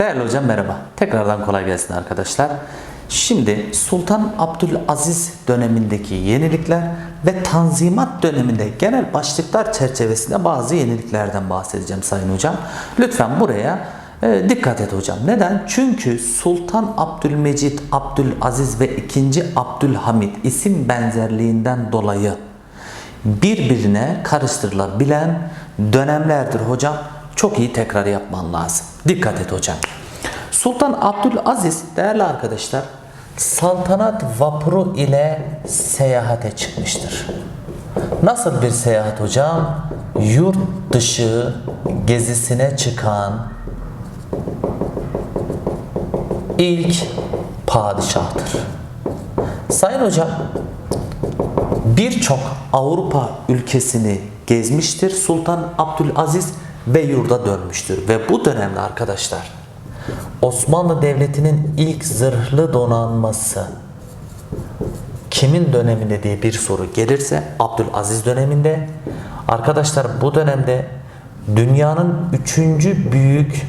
Değerli hocam merhaba. Tekrardan kolay gelsin arkadaşlar. Şimdi Sultan Abdülaziz dönemindeki yenilikler ve Tanzimat döneminde genel başlıklar çerçevesinde bazı yeniliklerden bahsedeceğim Sayın Hocam. Lütfen buraya e, dikkat et hocam. Neden? Çünkü Sultan Abdülmecit, Abdülaziz ve 2. Abdülhamit isim benzerliğinden dolayı birbirine karıştırılabilen dönemlerdir hocam. Çok iyi tekrar yapman lazım. Dikkat et hocam. Sultan Abdülaziz değerli arkadaşlar saltanat vapuru ile seyahate çıkmıştır. Nasıl bir seyahat hocam? Yurt dışı gezisine çıkan ilk padişahtır. Sayın hocam birçok Avrupa ülkesini gezmiştir Sultan Abdülaziz ve yurda dönmüştür. Ve bu dönemde arkadaşlar Osmanlı Devleti'nin ilk zırhlı donanması kimin döneminde diye bir soru gelirse Abdülaziz döneminde arkadaşlar bu dönemde dünyanın üçüncü büyük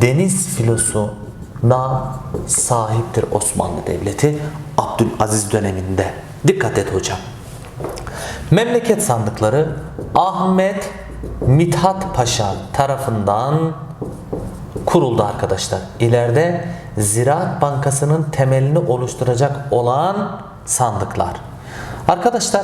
deniz filosuna sahiptir Osmanlı Devleti Abdülaziz döneminde. Dikkat et hocam. Memleket sandıkları Ahmet Mithat Paşa tarafından kuruldu arkadaşlar. İleride Ziraat Bankası'nın temelini oluşturacak olan sandıklar. Arkadaşlar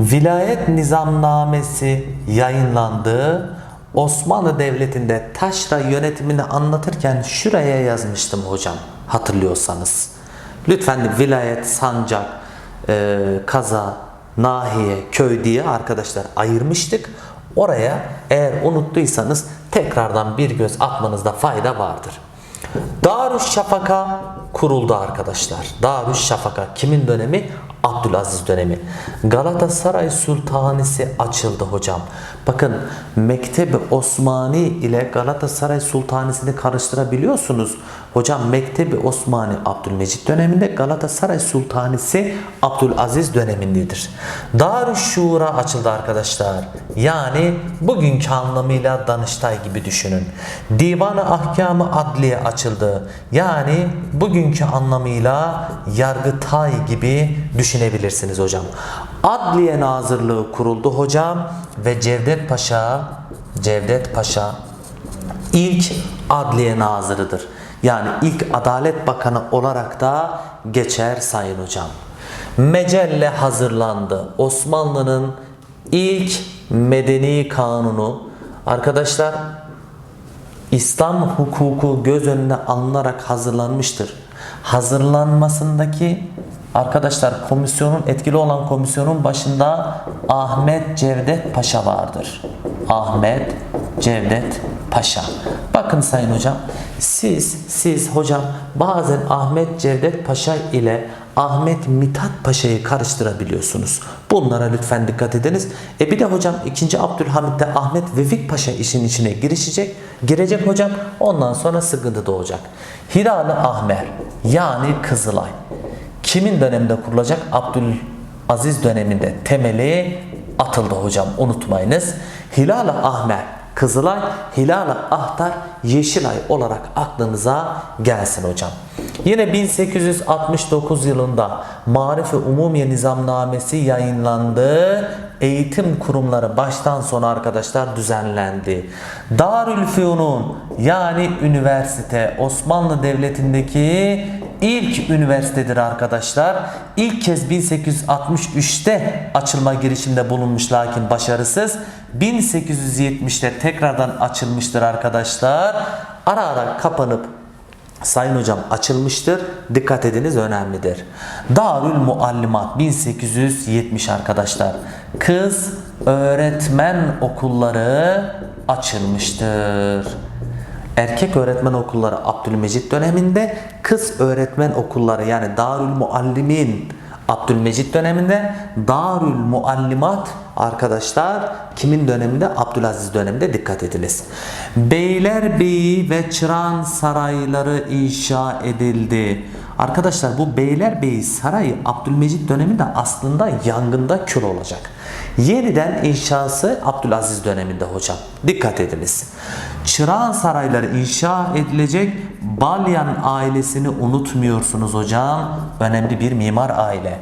vilayet nizamnamesi yayınlandı. Osmanlı Devleti'nde taşra yönetimini anlatırken şuraya yazmıştım hocam hatırlıyorsanız. Lütfen vilayet, sancak, e, kaza, nahiye, köy diye arkadaşlar ayırmıştık. Oraya eğer unuttuysanız tekrardan bir göz atmanızda fayda vardır. Darüşşafaka kuruldu arkadaşlar. Darüşşafaka kimin dönemi? Abdülaziz dönemi. Galatasaray Sultanisi açıldı hocam. Bakın Mektebi Osmani ile Galatasaray Sultanisi'ni karıştırabiliyorsunuz. Hocam Mektebi Osmani Abdülmecit döneminde Galatasaray Sultanisi Abdülaziz dönemindedir. Darüşşura açıldı arkadaşlar. Yani bugünkü anlamıyla Danıştay gibi düşünün. Divan-ı Ahkamı Adliye açıldı. Yani bugünkü anlamıyla Yargıtay gibi düşünebilirsiniz hocam. Adliye Nazırlığı kuruldu hocam ve Cevdet Paşa Cevdet Paşa ilk adliye nazırıdır. Yani ilk adalet bakanı olarak da geçer sayın hocam. Mecelle hazırlandı. Osmanlı'nın ilk medeni kanunu. Arkadaşlar İslam hukuku göz önüne alınarak hazırlanmıştır. Hazırlanmasındaki arkadaşlar komisyonun etkili olan komisyonun başında Ahmet Cevdet Paşa vardır. Ahmet Cevdet Paşa. Bakın sayın hocam siz siz hocam bazen Ahmet Cevdet Paşa ile Ahmet Mithat Paşa'yı karıştırabiliyorsunuz. Bunlara lütfen dikkat ediniz. E bir de hocam 2. Abdülhamit'te Ahmet Vefik Paşa işin içine girişecek. Girecek hocam. Ondan sonra sıkıntı doğacak. Hilal-i Ahmer yani Kızılay. Kimin döneminde kurulacak? Abdülaziz döneminde temeli atıldı hocam. Unutmayınız. Hilal-i Ahmer Kızılay, Hilal-i Ahtar, Yeşilay olarak aklınıza gelsin hocam. Yine 1869 yılında Marif-i Umumiye Nizamnamesi yayınlandı. Eğitim kurumları baştan sona arkadaşlar düzenlendi. Darülfünun yani üniversite Osmanlı Devleti'ndeki ilk üniversitedir arkadaşlar. İlk kez 1863'te açılma girişiminde bulunmuş lakin başarısız. 1870'te tekrardan açılmıştır arkadaşlar. Ara ara kapanıp Sayın hocam açılmıştır. Dikkat ediniz önemlidir. Darül Muallimat 1870 arkadaşlar. Kız öğretmen okulları açılmıştır. Erkek öğretmen okulları Abdülmecit döneminde, kız öğretmen okulları yani Darül Muallimin Abdülmecit döneminde, Darül Muallimat arkadaşlar kimin döneminde? Abdülaziz döneminde dikkat ediniz. Beylerbeyi ve Çıran sarayları inşa edildi. Arkadaşlar bu Beylerbeyi sarayı Abdülmecit döneminde aslında yangında kül olacak. Yeniden inşası Abdülaziz döneminde hocam. Dikkat ediniz. Çırağan sarayları inşa edilecek. Balyan ailesini unutmuyorsunuz hocam. Önemli bir mimar aile.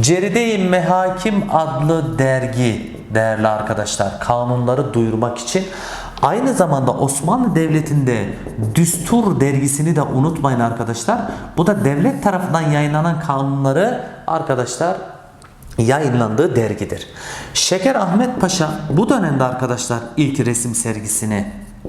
Ceride-i Mehakim adlı dergi değerli arkadaşlar kanunları duyurmak için aynı zamanda Osmanlı Devleti'nde Düstur dergisini de unutmayın arkadaşlar. Bu da devlet tarafından yayınlanan kanunları arkadaşlar yayınlandığı dergidir. Şeker Ahmet Paşa bu dönemde arkadaşlar ilk resim sergisini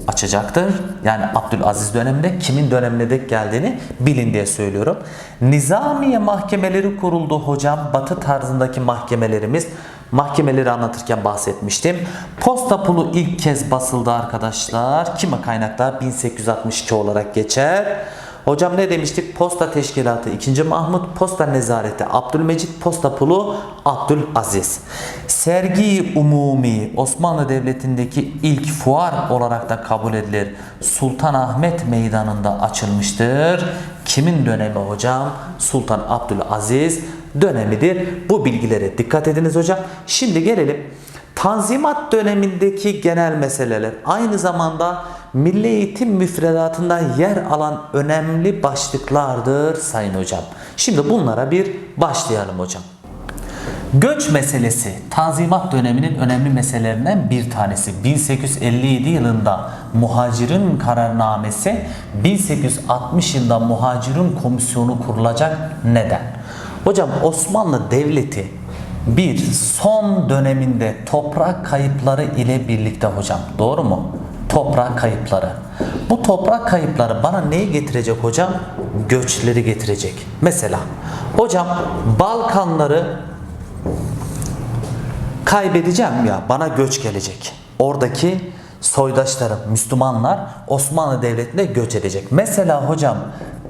açacaktır. Yani Abdülaziz döneminde kimin dönemine denk geldiğini bilin diye söylüyorum. Nizamiye mahkemeleri kuruldu hocam. Batı tarzındaki mahkemelerimiz mahkemeleri anlatırken bahsetmiştim. Posta pulu ilk kez basıldı arkadaşlar. Kime kaynaklar 1862 olarak geçer. Hocam ne demiştik? Posta Teşkilatı 2. Mahmut, Posta Nezareti Abdülmecit, Posta Pulu Abdülaziz. Sergi Umumi Osmanlı Devleti'ndeki ilk fuar olarak da kabul edilir. Sultanahmet Meydanı'nda açılmıştır. Kimin dönemi hocam? Sultan Abdülaziz dönemidir. Bu bilgilere dikkat ediniz hocam. Şimdi gelelim Tanzimat dönemindeki genel meseleler aynı zamanda milli eğitim müfredatında yer alan önemli başlıklardır sayın hocam. Şimdi bunlara bir başlayalım hocam. Göç meselesi Tanzimat döneminin önemli meselelerinden bir tanesi. 1857 yılında Muhacir'in kararnamesi 1860 yılında Muhacir'in komisyonu kurulacak. Neden? Hocam Osmanlı Devleti bir son döneminde toprak kayıpları ile birlikte hocam doğru mu? Toprak kayıpları. Bu toprak kayıpları bana neyi getirecek hocam? Göçleri getirecek. Mesela hocam Balkanları kaybedeceğim ya bana göç gelecek. Oradaki soydaşlarım Müslümanlar Osmanlı Devleti'ne göç edecek. Mesela hocam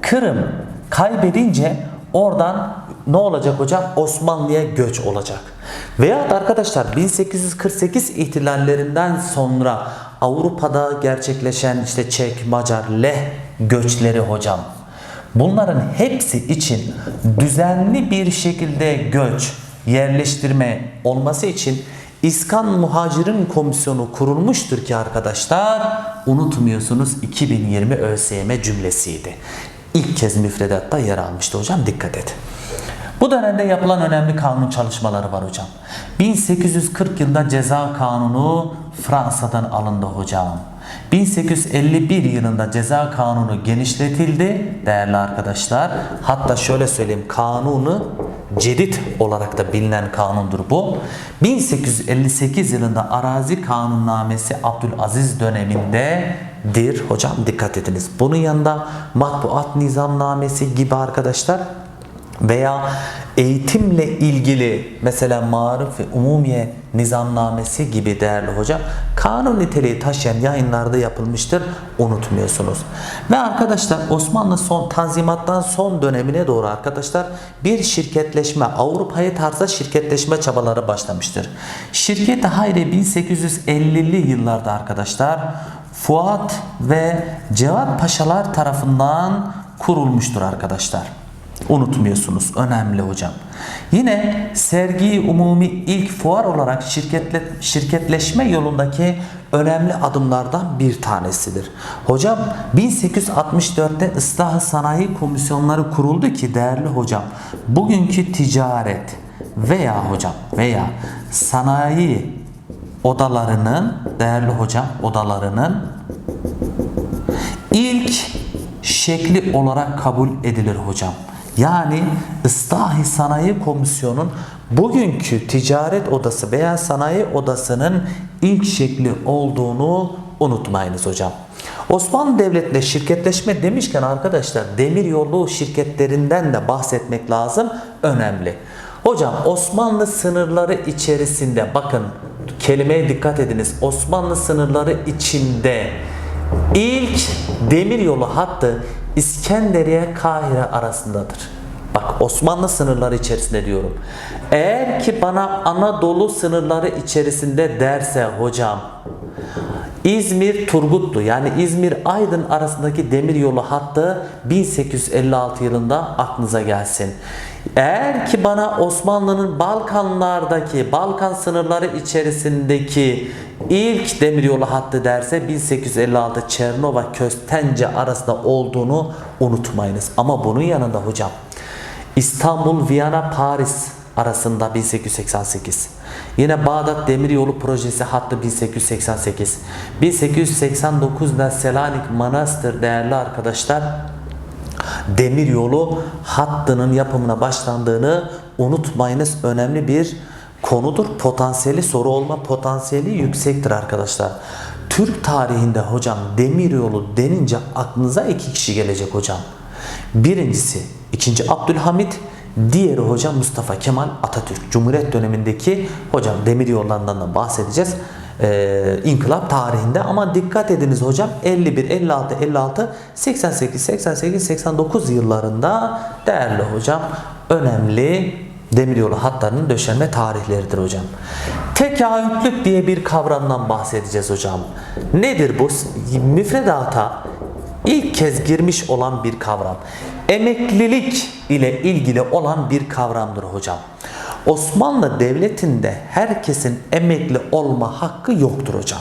Kırım kaybedince oradan ne olacak hocam? Osmanlı'ya göç olacak. Veyahut arkadaşlar 1848 ihtilallerinden sonra Avrupa'da gerçekleşen işte Çek, Macar, Leh göçleri hocam. Bunların hepsi için düzenli bir şekilde göç, yerleştirme olması için İskan Muhacirin Komisyonu kurulmuştur ki arkadaşlar unutmuyorsunuz 2020 ÖSYM cümlesiydi. İlk kez müfredatta yer almıştı hocam dikkat et. Bu dönemde yapılan önemli kanun çalışmaları var hocam. 1840 yılında ceza kanunu Fransa'dan alındı hocam. 1851 yılında ceza kanunu genişletildi değerli arkadaşlar. Hatta şöyle söyleyeyim kanunu cedid olarak da bilinen kanundur bu. 1858 yılında arazi kanunnamesi Abdülaziz dönemindedir. Hocam dikkat ediniz. Bunun yanında matbuat nizamnamesi gibi arkadaşlar veya eğitimle ilgili mesela marif ve umumiye nizamnamesi gibi değerli hoca kanun niteliği taşıyan yayınlarda yapılmıştır unutmuyorsunuz. Ve arkadaşlar Osmanlı son tanzimattan son dönemine doğru arkadaşlar bir şirketleşme Avrupa'yı tarzda şirketleşme çabaları başlamıştır. Şirket Hayri 1850'li yıllarda arkadaşlar Fuat ve Cevat Paşalar tarafından kurulmuştur arkadaşlar. Unutmuyorsunuz. Önemli hocam. Yine sergi umumi ilk fuar olarak şirketle, şirketleşme yolundaki önemli adımlardan bir tanesidir. Hocam 1864'te ıslah sanayi komisyonları kuruldu ki değerli hocam bugünkü ticaret veya hocam veya sanayi odalarının değerli hocam odalarının ilk şekli olarak kabul edilir hocam. Yani Islahi Sanayi Komisyonu'nun bugünkü ticaret odası veya sanayi odasının ilk şekli olduğunu unutmayınız hocam. Osmanlı Devleti'nde şirketleşme demişken arkadaşlar demiryolu şirketlerinden de bahsetmek lazım. Önemli. Hocam Osmanlı sınırları içerisinde bakın kelimeye dikkat ediniz. Osmanlı sınırları içinde ilk demiryolu hattı İskenderiye Kahire arasındadır. Bak Osmanlı sınırları içerisinde diyorum. Eğer ki bana Anadolu sınırları içerisinde derse hocam İzmir Turgutlu yani İzmir Aydın arasındaki demiryolu hattı 1856 yılında aklınıza gelsin. Eğer ki bana Osmanlı'nın Balkanlardaki Balkan sınırları içerisindeki ilk demiryolu hattı derse 1856 Çernova Köstence arasında olduğunu unutmayınız. Ama bunun yanında hocam İstanbul, Viyana, Paris arasında 1888. Yine Bağdat Demiryolu Projesi hattı 1888. 1889'da Selanik Manastır değerli arkadaşlar demiryolu hattının yapımına başlandığını unutmayınız. Önemli bir konudur. Potansiyeli soru olma potansiyeli yüksektir arkadaşlar. Türk tarihinde hocam demiryolu denince aklınıza iki kişi gelecek hocam. Birincisi 2. Abdülhamit, diğeri hocam Mustafa Kemal Atatürk. Cumhuriyet dönemindeki hocam demir yollarından da bahsedeceğiz. Ee, inkılap tarihinde ama dikkat ediniz hocam 51, 56, 56, 88, 88, 89 yıllarında değerli hocam önemli demiryolu hatlarının döşenme tarihleridir hocam. Tekahütlük diye bir kavramdan bahsedeceğiz hocam. Nedir bu? Müfredata ilk kez girmiş olan bir kavram. Emeklilik ile ilgili olan bir kavramdır hocam. Osmanlı Devleti'nde herkesin emekli olma hakkı yoktur hocam.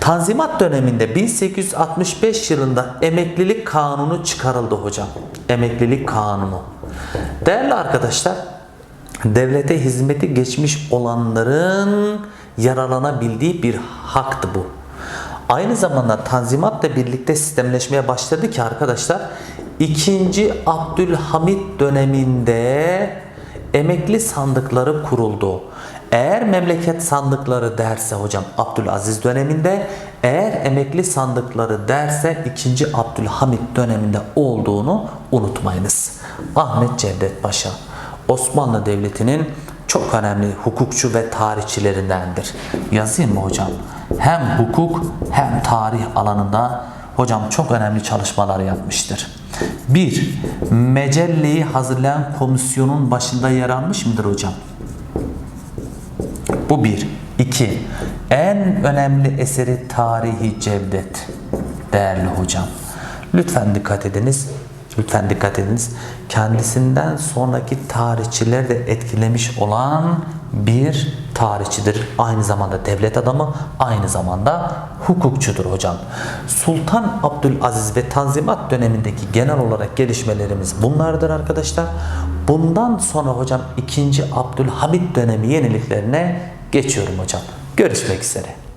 Tanzimat döneminde 1865 yılında emeklilik kanunu çıkarıldı hocam. Emeklilik kanunu. Değerli arkadaşlar, devlete hizmeti geçmiş olanların yararlanabildiği bir haktı bu. Aynı zamanda Tanzimat'la birlikte sistemleşmeye başladı ki arkadaşlar 2. Abdülhamit döneminde emekli sandıkları kuruldu. Eğer memleket sandıkları derse hocam Abdülaziz döneminde, eğer emekli sandıkları derse 2. Abdülhamit döneminde olduğunu unutmayınız. Ahmet Cevdet Paşa Osmanlı Devleti'nin çok önemli hukukçu ve tarihçilerindendir. Yazayım mı hocam? Hem hukuk hem tarih alanında hocam çok önemli çalışmalar yapmıştır. 1. Mecelleyi hazırlayan komisyonun başında yer almış mıdır hocam? Bu bir. İki. En önemli eseri Tarihi Cevdet. Değerli hocam. Lütfen dikkat ediniz. Lütfen dikkat ediniz. Kendisinden sonraki tarihçileri de etkilemiş olan bir tarihçidir. Aynı zamanda devlet adamı, aynı zamanda hukukçudur hocam. Sultan Abdülaziz ve Tanzimat dönemindeki genel olarak gelişmelerimiz bunlardır arkadaşlar. Bundan sonra hocam 2. Abdülhamit dönemi yeniliklerine geçiyorum hocam. Görüşmek üzere.